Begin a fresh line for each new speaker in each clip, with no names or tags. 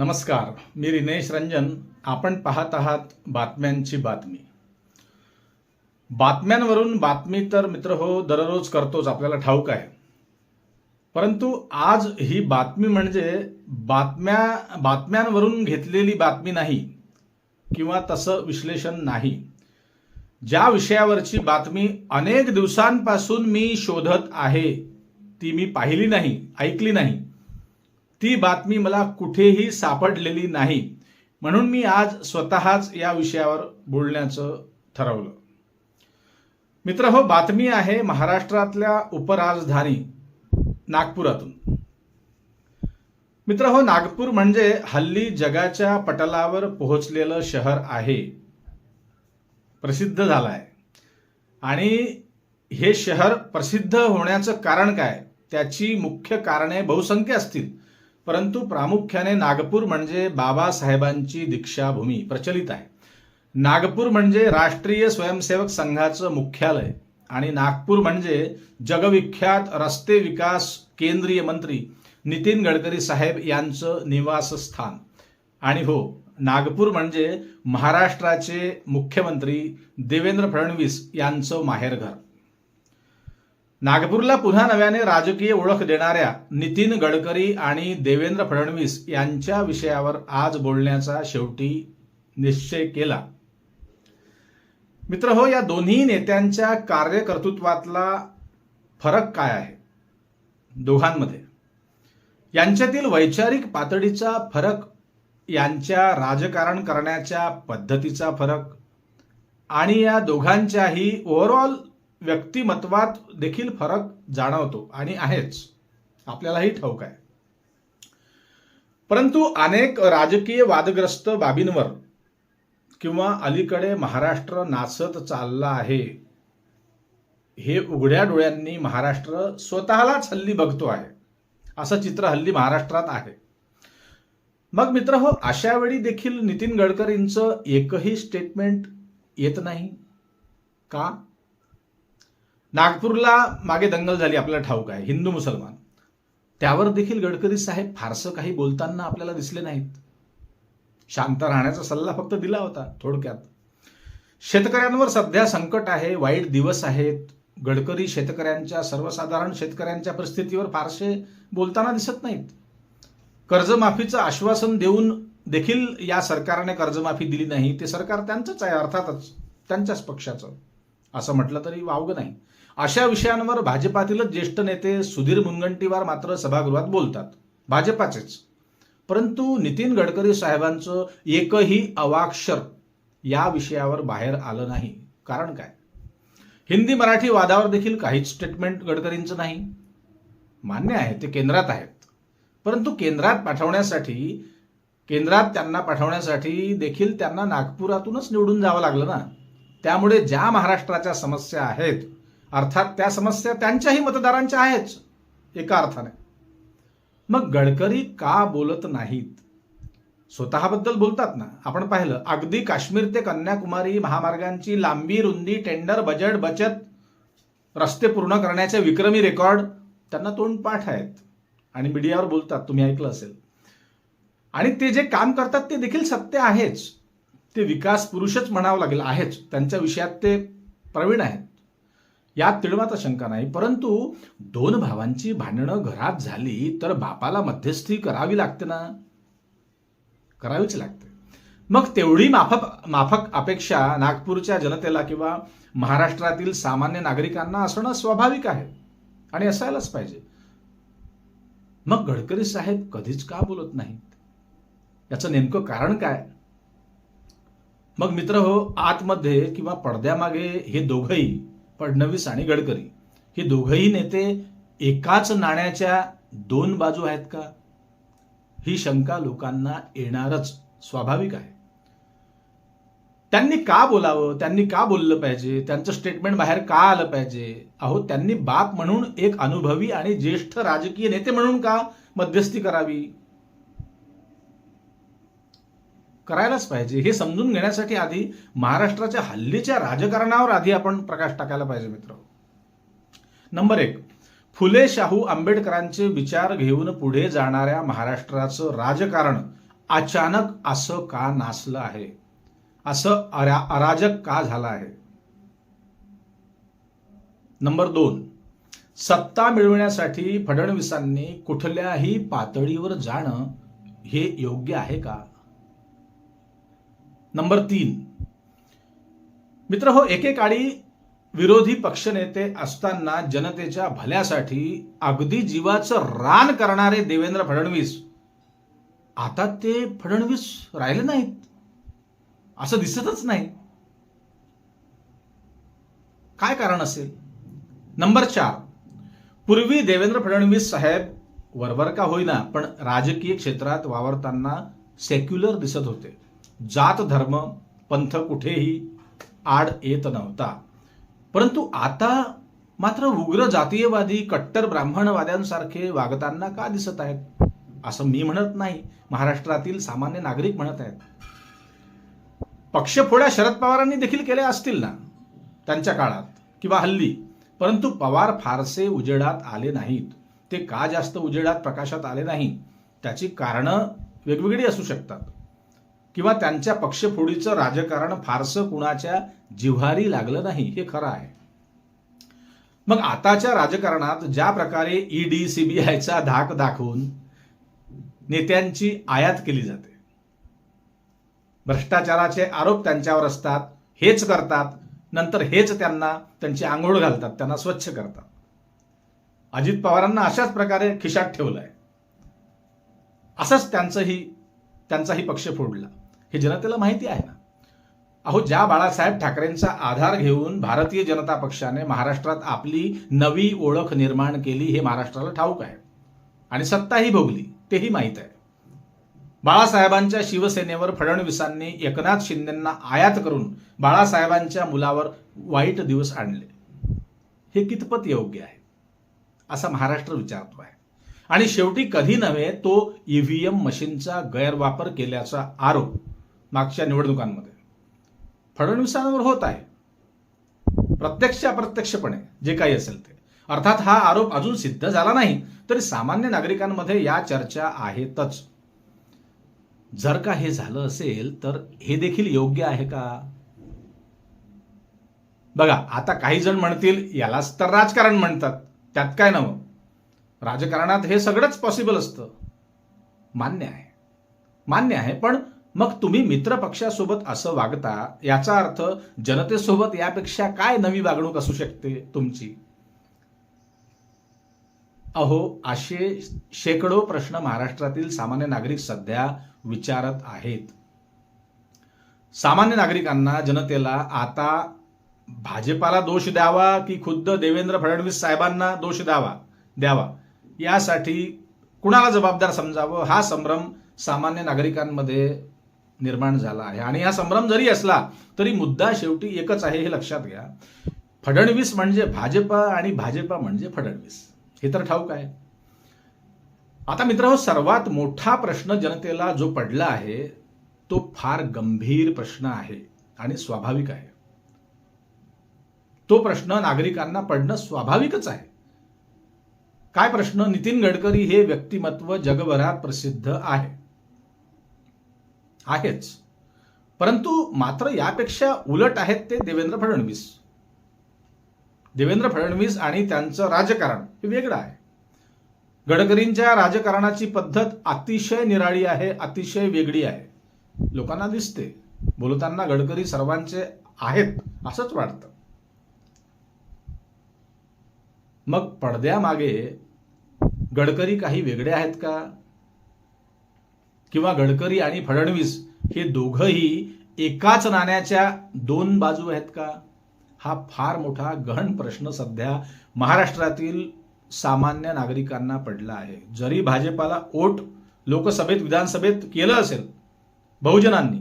नमस्कार मी रिनेश रंजन. आपण पाहत आहात बातम्यांची बातमी. बातम्यांवरून बातमी तर मित्र हो दररोज करतोच आपल्याला ठाऊक आहे. परंतु आज ही बातमी म्हणजे बातम्या बातम्यांवरून घेतलेली बातमी नाही किंवा तसं विश्लेषण नाही. ज्या विषयावरची बातमी अनेक दिवसांपासून मी शोधत आहे ती मी पाहिली नाही ऐकली नाही. ती बातमी मला कुठेही सापडलेली नाही. म्हणून मी आज स्वतःच या विषयावर बोलण्याचं ठरवलं. मित्र हो बातमी आहे महाराष्ट्रातल्या उपराजधानी नागपुरातून. मित्र हो नागपूर म्हणजे हल्ली जगाच्या पटलावर पोहोचलेलं शहर आहे. प्रसिद्ध झालं आहे आणि हे शहर प्रसिद्ध होण्याचं कारण काय? त्याची मुख्य कारणे बहुसंख्य असतील. परंतु प्रामुख्याने नागपूर म्हणजे बाबासाहेबांची दीक्षाभूमी प्रचलित आहे. नागपूर म्हणजे राष्ट्रीय स्वयंसेवक संघाचं मुख्यालय आणि नागपूर म्हणजे जगविख्यात रस्ते विकास केंद्रीय मंत्री नितीन गडकरी साहेब यांचं निवासस्थान. आणि हो नागपूर म्हणजे महाराष्ट्राचे मुख्यमंत्री देवेंद्र फडणवीस यांचं माहेरघर. नागपूरला पुन्हा नव्याने राजकीय ओळख देणाऱ्या नितीन गडकरी आणि देवेंद्र फडणवीस यांच्या विषयावर आज बोलण्याचा शेवटी निश्चय केला. मित्र हो या दोन्ही नेत्यांच्या कार्यकर्तृत्वातला फरक काय आहे? दोघांमध्ये. यांच्यातील वैचारिक पातळीचा फरक यांच्या राजकारण करण्याच्या पद्धतीचा फरक आणि या दोघांच्याही ओव्हरऑल व्यक्तिमत्वात देखील फरक जाणवतो आणि आहेच. आपल्यालाही ठाऊक आहे. परंतु अनेक राजकीय वादग्रस्त बाबींवर किंवा अलीकडे महाराष्ट्र नाचत चालला आहे हे उघड्या डोळ्यांनी महाराष्ट्र स्वतःलाच हल्ली बघतो आहे. असं चित्र हल्ली महाराष्ट्रात आहे. मग मित्र हो अशा वेळी देखील नितीन गडकरींचं एकही स्टेटमेंट येत नाही? का? नागपूरला मागे दंगल झाली आपल्याला ठाऊक आहे. हिंदू मुसलमान. त्यावर देखील गडकरी साहेब फारसं काही बोलताना आपल्याला दिसले नाहीत. शांत राहण्याचा सल्ला फक्त दिला होता थोडक्यात. शेतकऱ्यांवर सध्या संकट आहे वाईट दिवस आहेत. गडकरी शेतकऱ्यांच्या सर्वसाधारण शेतकऱ्यांच्या परिस्थितीवर फारसे बोलताना दिसत नाहीत. कर्जमाफीचं आश्वासन देऊन देखील या सरकारने कर्जमाफी दिली नाही ते सरकार त्यांचंच आहे अर्थातच त्यांच्याच पक्षाचं. असं म्हटलं तरी वावगं नाही. अशा विषयांवर भाजपातीलच ज्येष्ठ नेते सुधीर मुनगंटीवार मात्र सभागृहात बोलतात. भाजपाचेच. परंतु नितीन गडकरी साहेबांचं एकही अवाक्षर या विषयावर बाहेर आलं नाही. कारण काय? हिंदी मराठी वादावर देखील काहीच स्टेटमेंट गडकरींचं नाही. मान्य आहे ते केंद्रात आहेत. परंतु केंद्रात पाठवण्यासाठी केंद्रात त्यांना पाठवण्यासाठी देखील त्यांना नागपुरातूनच निवडून जावं लागलं ना? त्यामुळे ज्या महाराष्ट्राच्या समस्या आहेत अर्थात त्या समस्या त्यांच्याही मतदारांच्या आहेच एका अर्थाने. मग गडकरी का बोलत नाहीत? स्वतःबद्दल बोलतात ना. आपण पाहिलं अगदी काश्मीर ते कन्याकुमारी महामार्गांची लांबी रुंदी टेंडर बजेट बचत रस्ते पूर्ण करण्याचे विक्रमी रेकॉर्ड त्यांना तोंडपाठ आहेत. आणि मीडियावर बोलतात तुम्ही ऐकलं असेल. आणि ते जे काम करतात ते देखील सत्य आहेच. ते विकास पुरुषच म्हणावं लागेल आहेच. त्यांच्या विषयात ते प्रवीण आहेत. यात तिळमात्र शंका नाही परंतु दोन भावांची भांडणं घरात झाली तर बापाला मध्यस्थी करावी लागते ना? करावीच लागते. मग तेवढी माफक माफक अपेक्षा नागपूरच्या जनतेला किंवा महाराष्ट्रातील सामान्य नागरिकांना असणं स्वाभाविक आहे आणि असायलाच पाहिजे. मग गडकरी साहेब कधीच का बोलत नाहीत? याचं नेमकं कारण काय? मग मित्र हो आतमध्ये किंवा पडद्यामागे हे दोघंही फडणवीस आणि गडकरी. हे दोघंही नेते एकाच नाण्याच्या दोन बाजू आहेत का? ही शंका लोकांना येणारच स्वाभाविक आहे. त्यांनी का बोलावं? त्यांनी का बोललं पाहिजे? त्यांचं स्टेटमेंट बाहेर का आलं पाहिजे? अहो त्यांनी बाप म्हणून एक अनुभवी आणि ज्येष्ठ राजकीय नेते म्हणून का मध्यस्थी करावी? करायलाच पाहिजे. हे समजून घेण्यासाठी आधी महाराष्ट्राच्या हल्लीच्या राजकारणावर आधी आपण प्रकाश टाकायला पाहिजे मित्र. नंबर एक फुले शाहू आंबेडकरांचे विचार घेऊन पुढे जाणाऱ्या महाराष्ट्राचं राजकारण अचानक असं का नासलं आहे? असं अरा अराजक का झालं आहे? नंबर दोन सत्ता मिळवण्यासाठी फडणवीसांनी कुठल्याही पातळीवर जाणं हे योग्य आहे का? नंबर तीन. मित्र हो एकेकाळी विरोधी पक्षनेते असताना जनतेच्या भल्यासाठी अगदी जीवाचं रान करणारे देवेंद्र फडणवीस. आता ते फडणवीस राहिले नाहीत. असं दिसतच नाही. काय कारण असेल? नंबर चार. पूर्वी देवेंद्र फडणवीस साहेब वरवर का होईना पण राजकीय क्षेत्रात वावरताना सेक्युलर दिसत होते. जात धर्म पंथ कुठेही आड येत नव्हता. परंतु आता मात्र उग्र जातीयवादी कट्टर ब्राह्मणवाद्यांसारखे वागताना का दिसत आहेत? असं मी म्हणत नाही. महाराष्ट्रातील सामान्य नागरिक म्हणत आहेत. पक्षफोड्या शरद पवारांनी देखील केल्या असतील ना? त्यांच्या काळात किंवा हल्ली. परंतु पवार फारसे उजेडात आले नाहीत. ते का जास्त उजेडात प्रकाशात आले नाही? त्याची कारणं वेगवेगळी असू शकतात. किंवा त्यांच्या पक्षफोडीचं राजकारण फारसं कुणाच्या जिव्हारी लागलं नाही हे खरं आहे. मग आताच्या राजकारणात ज्या प्रकारे ईडी सीबीआयचा धाक दाखवून नेत्यांची आयात केली जाते. भ्रष्टाचाराचे आरोप त्यांच्यावर असतात हेच करतात नंतर हेच त्यांना त्यांची आंघोळ घालतात त्यांना स्वच्छ करतात. अजित पवारांना अशाच प्रकारे खिशात ठेवलंय. असंच त्यांचंही त्यांचाही पक्ष फोडला. हे जनतेला माहिती आहे ना? अहो ज्या बाळासाहेब ठाकरेंचा आधार घेऊन भारतीय जनता पक्षाने महाराष्ट्रात आपली नवी ओळख निर्माण केली हे महाराष्ट्राला ठाऊक आहे. आणि सत्ताही भोगली तेही माहीत आहे. बाळासाहेबांच्या शिवसेनेवर फडणवीसांनी एकनाथ शिंदेंना आयात करून बाळासाहेबांच्या मुलावर वाईट दिवस आणले. हे कितपत योग्य आहे? असा महाराष्ट्र विचारतो आहे आणि शेवटी कधी नव्हे तो ईव्हीएम मशीनचा गैरवापर केल्याचा आरोप मागच्या निवडणुकांमध्ये. फडणवीसांवर होत आहे. प्रत्यक्ष अप्रत्यक्षपणे जे काही असेल ते. अर्थात हा आरोप अजून सिद्ध झाला नाही तरी सामान्य नागरिकांमध्ये या चर्चा आहेतच. जर का हे झालं असेल तर हे देखील योग्य आहे का? बघा आता काही जण म्हणतील यालाच तर राजकारण म्हणतात. त्यात काय नवं? राजकारणात हे सगळंच पॉसिबल असतं. मान्य आहे. मान्य आहे पण मग तुम्ही मित्र पक्षासोबत असं वागता याचा अर्थ जनतेसोबत यापेक्षा काय नवी वागणूक असू शकते तुमची? अहो असे शेकडो प्रश्न महाराष्ट्रातील सामान्य नागरिक सध्या विचारत आहेत. सामान्य नागरिकांना जनतेला आता भाजपाला दोष द्यावा की खुद्द देवेंद्र फडणवीस साहेबांना दोष द्यावा? द्यावा. यासाठी कुणाला जबाबदार समजावं? हा संभ्रम सामान्य नागरिकांमध्ये निर्माण झाला आहे. आणि हा संभ्रम जरी असला तरी मुद्दा शेवटी एकच आहे हे लक्षात घ्या. फडणवीस म्हणजे भाजपा आणि भाजपा म्हणजे फडणवीस. हे तर ठाऊक आहे. आता मित्र हो, सर्वात मोठा प्रश्न जनतेला जो पडला आहे तो फार गंभीर प्रश्न आहे आणि स्वाभाविक आहे. तो प्रश्न नागरिकांना पडणं स्वाभाविकच आहे. काय प्रश्न? नितीन गडकरी हे व्यक्तिमत्व जगभरात प्रसिद्ध आहे. आहेच. परंतु मात्र यापेक्षा उलट आहेत ते देवेंद्र फडणवीस. देवेंद्र फडणवीस आणि त्यांचं राजकारण हे वेगळं आहे. गडकरींच्या राजकारणाची पद्धत अतिशय निराळी आहे अतिशय वेगळी आहे. लोकांना दिसते बोलताना गडकरी सर्वांचे आहेत असंच वाटतं. मग पडद्यामागे गडकरी काही वेगळे आहेत का? किंवा गडकरी आणि फडणवीस हे दोघंही एकाच नाण्याच्या दोन बाजू आहेत का? हा फार मोठा गहन प्रश्न सध्या महाराष्ट्रातील सामान्य नागरिकांना पडला आहे. जरी भाजपाला ओट लोकसभेत विधानसभेत केलं असेल बहुजनांनी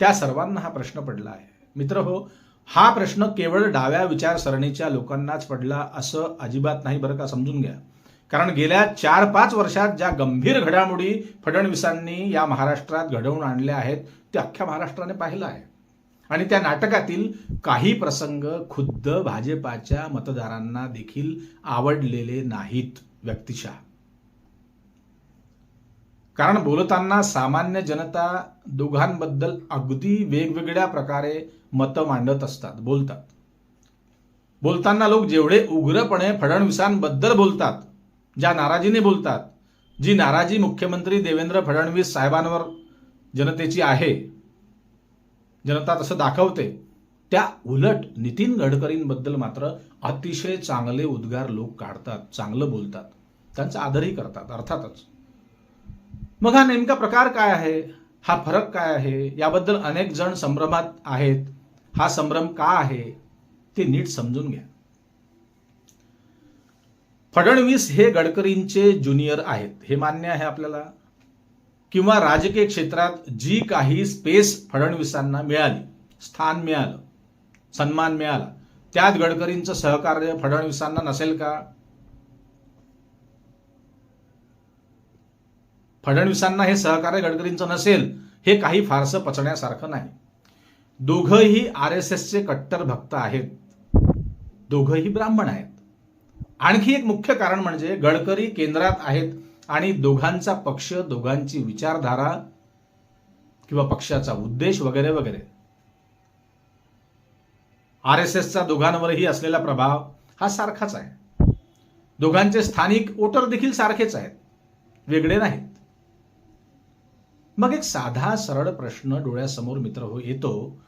त्या सर्वांना हा प्रश्न पडला आहे. मित्र हो हा प्रश्न केवळ डाव्या विचारसरणीच्या लोकांनाच पडला असं अजिबात नाही बरं का? समजून घ्या. कारण गेल्या चार पाच वर्षात ज्या गंभीर घडामोडी फडणवीसांनी या महाराष्ट्रात घडवून आणल्या आहेत ते अख्ख्या महाराष्ट्राने पाहिलं आहे. आणि त्या नाटकातील काही प्रसंग खुद्द भाजपाच्या मतदारांना देखील आवडलेले नाहीत व्यक्तिशः. कारण बोलताना सामान्य जनता दोघांबद्दल अगदी वेगवेगळ्या प्रकारे मतं मांडत असतात बोलतात. बोलताना लोक जेवढे उग्रपणे फडणवीसांबद्दल बोलतात ज्या नाराजीने बोलतात जी नाराजी मुख्यमंत्री देवेंद्र फडणवीस साहेबांवर जनतेची आहे जनता तसं दाखवते त्या उलट नितीन गडकरींबद्दल मात्र अतिशय चांगले उद्गार लोक काढतात चांगलं बोलतात त्यांचा आदरही करतात अर्थातच. मग हा नेमका प्रकार काय आहे? हा फरक काय आहे? याबद्दल अनेक जण संभ्रमात आहेत. हा संभ्रम का आहे? ते नीट समजून घ्या. फडणवीस हे गडकरींचे ज्युनियर आहेत. हे मान्य आहे आपल्याला? किंवा राजकीय क्षेत्रात जी काही स्पेस फडणवीसांना मिळाली स्थान मिळालं सन्मान मिळाला त्यात गडकरींचं सहकार्य फडणवीसांना नसेल का? फडणवीसांना हे सहकार्य गडकरींचं नसेल हे काही फारसं पचण्यासारखं नाही. दोघंही आर एस एसचे कट्टर भक्त आहेत. दोघंही ब्राह्मण आहेत. आणखी एक मुख्य कारण म्हणजे गडकरी केंद्रात आहेत आणि दोघांचा पक्ष दोघांची विचारधारा किंवा पक्षाचा उद्देश वगैरे वगैरे. आर एस एसचा दोघांवरही असलेला प्रभाव हा सारखाच आहे. दोघांचे स्थानिक वोटर देखील सारखेच आहेत. वेगळे नाहीत. मग एक साधा सरळ प्रश्न डोळ्यासमोर मित्र हो येतो.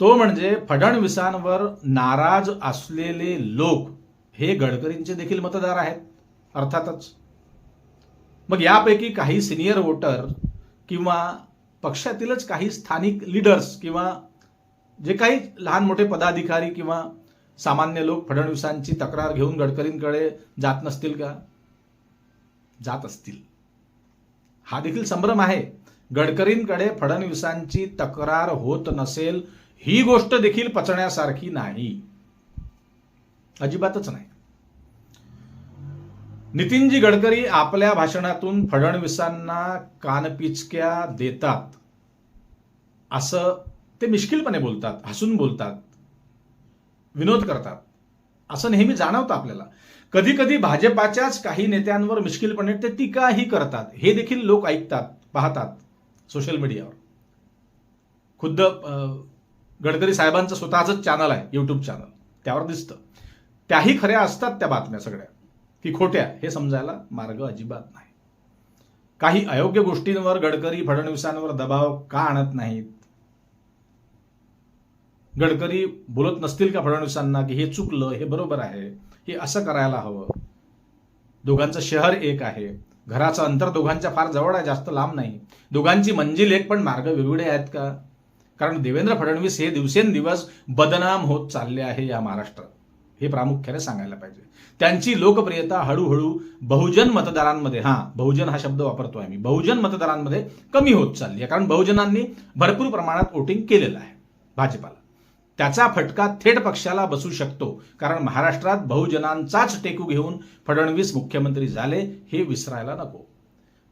तो म्हणजे फडणवीसांवर नाराज असलेले लोक हे गडकरींचे देखील मतदार आहेत अर्थातच. मग यापैकी काही सिनियर वोटर किंवा पक्षातीलच काही स्थानिक लीडर्स किंवा जे काही लहान मोठे पदाधिकारी किंवा सामान्य लोक फडणवीसांची तक्रार घेऊन गडकरींकडे जात नसतील का? जात असतील. हा देखील संभ्रम आहे. गडकरींकडे फडणवीसांची तक्रार होत नसेल ही गोष्ट देखील पचण्यासारखी नाही. अजिबातच नाही. नितीनजी गडकरी आपल्या भाषणातून फडणवीसांना कानपिचक्या देतात. असं ते मिश्किलपणे बोलतात हसून बोलतात विनोद करतात. असं नेहमी जाणवतं आपल्याला. कधी कधी भाजपाच्याच काही नेत्यांवर मिश्किलपणे ते टीकाही करतात. हे देखील लोक ऐकतात पाहतात सोशल मीडियावर खुद्द अं, गडकरी साहेबांचं स्वतःच चॅनल आहे युट्यूब चॅनल त्यावर दिसतं. त्याही खऱ्या असतात त्या बातम्या सगळ्या. की खोट्या हे समजायला मार्ग अजिबात नाही. काही अयोग्य गोष्टींवर गडकरी फडणवीसांवर दबाव का आणत नाहीत? गडकरी बोलत नसतील का फडणवीसांना की हे चुकलं हे बरोबर आहे हे असं करायला हवं? दोघांचं शहर एक आहे. घराचं अंतर दोघांच्या फार जवळ आहे जास्त लांब नाही. दोघांची मंजिल एक पण मार्ग वेगवेगळे आहेत का? कारण देवेंद्र फडणवीस हे दिवसेंदिवस बदनाम होत चालले आहे या महाराष्ट्रात. हे प्रामुख्याने सांगायला पाहिजे. त्यांची लोकप्रियता हळूहळू बहुजन मतदारांमध्ये हा बहुजन हा शब्द वापरतोय मी बहुजन मतदारांमध्ये कमी होत चालली आहे. कारण बहुजनांनी भरपूर प्रमाणात वोटिंग केलेलं आहे भाजपाला. त्याचा फटका थेट पक्षाला बसू शकतो कारण महाराष्ट्रात बहुजनांचाच टेकू घेऊन फडणवीस मुख्यमंत्री झाले हे विसरायला नको.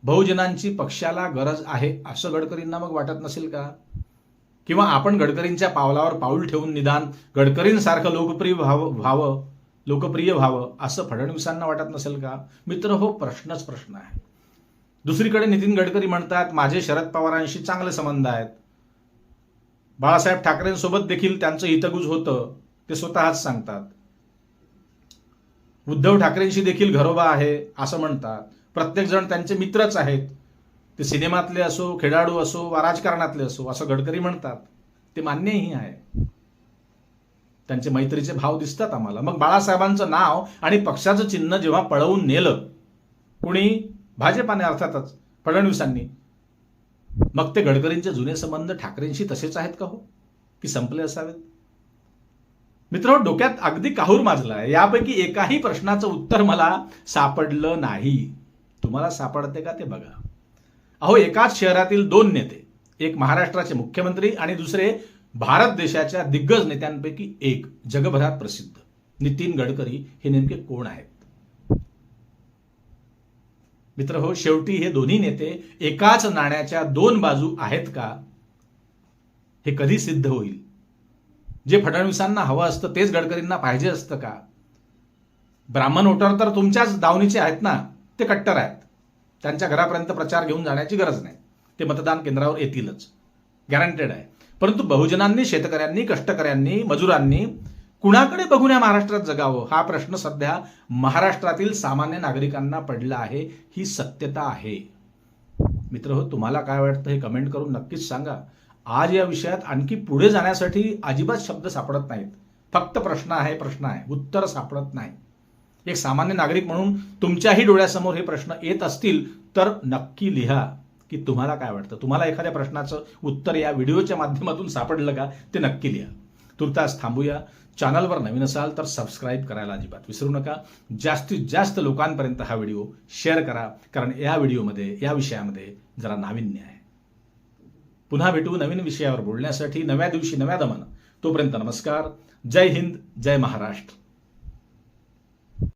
बहुजनांची पक्षाला गरज आहे असं गडकरींना मग वाटत नसेल का? किंवा आपण गडकरींच्या पावलावर पाऊल ठेवून निदान गडकरींसारखं लोकप्रिय व्हावं व्हावं लोकप्रिय व्हावं असं फडणवीसांना वाटत नसेल का? मित्र हो प्रश्नच प्रश्न आहे. दुसरीकडे नितीन गडकरी म्हणतात माझे शरद पवारांशी चांगले संबंध आहेत. बाळासाहेब ठाकरेंसोबत देखील त्यांचं हितगुज होतं ते स्वतःच सांगतात. उद्धव ठाकरेंशी देखील घरोबा आहे असं म्हणतात. प्रत्येक जण त्यांचे मित्रच आहेत. ते सिनेमातले असो खेळाडू असो वा राजकारणातले असो असं गडकरी म्हणतात ते मान्यही आहे. त्यांचे मैत्रीचे भाव दिसतात आम्हाला. मग बाळासाहेबांचं नाव आणि पक्षाचं चिन्ह जेव्हा पळवून नेलं कुणी? भाजपाने अर्थातच फडणवीसांनी. मग ते गडकरींचे जुने संबंध ठाकरेंशी तसेच आहेत का हो? की संपले असावेत? मित्र डोक्यात अगदी काहूर माजला आहे. यापैकी एकाही प्रश्नाचं उत्तर मला सापडलं नाही. तुम्हाला सापडते का ते बघा. अहो एकाच शहरातील दोन नेते एक महाराष्ट्राचे मुख्यमंत्री आणि दुसरे भारत देशाच्या दिग्गज नेत्यांपैकी एक जगभरात प्रसिद्ध. नितीन गडकरी हे नेमके कोण आहेत? मित्र हो शेवटी हे दोन्ही नेते एकाच नाण्याच्या दोन बाजू आहेत का? हे कधी सिद्ध होईल? जे फडणवीसांना हवं असतं तेच गडकरींना पाहिजे असतं का? ब्राह्मण ओटर तर तुमच्याच दावणीचे आहेत ना? ते कट्टर आहेत. त्यांच्या घरापर्यंत प्रचार घेऊन जाण्याची गरज नाही. ते मतदान केंद्रावर येतीलच. गॅरंटेड आहे. परंतु बहुजनांनी शेतकऱ्यांनी कष्टकऱ्यांनी मजुरांनी कुणाकडे बघून या महाराष्ट्रात जगावं? हा प्रश्न सध्या महाराष्ट्रातील सामान्य नागरिकांना पडला आहे. ही सत्यता आहे. मित्र हो तुम्हाला काय वाटतं हे कमेंट करून नक्कीच सांगा. आज या विषयात आणखी पुढे जाण्यासाठी अजिबात शब्द सापडत नाहीत. फक्त प्रश्न आहे प्रश्न आहे. उत्तर सापडत नाही. एक सामान्य नागरिक म्हणून तुमच्याही डोळ्यासमोर हे प्रश्न येत असतील तर नक्की लिहा की तुम्हाला काय वाटतं. तुम्हाला एखाद्या प्रश्नाचं उत्तर या व्हिडिओच्या माध्यमातून सापडलं का ते नक्की लिहा. तुर्तास थांबूया. चॅनलवर नवीन असाल तर सबस्क्राईब करायला अजिबात विसरू नका. जास्तीत जास्त लोकांपर्यंत हा व्हिडिओ शेअर करा कारण या व्हिडिओमध्ये या विषयामध्ये जरा नाविन्य आहे. पुन्हा भेटू नवीन विषयावर बोलण्यासाठी नव्या दिवशी नव्या दमन. तोपर्यंत नमस्कार. जय हिंद जय महाराष्ट्र.